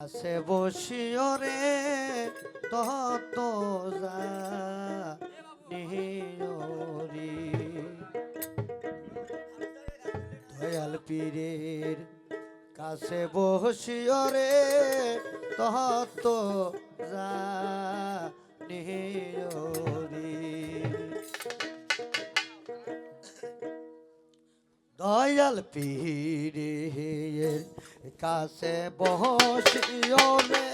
আসে বসিও রে তত দয়াল পীরের কাছে বসিও রে তত যা নিহরি দয়াল পীরের কাছে বসিও রে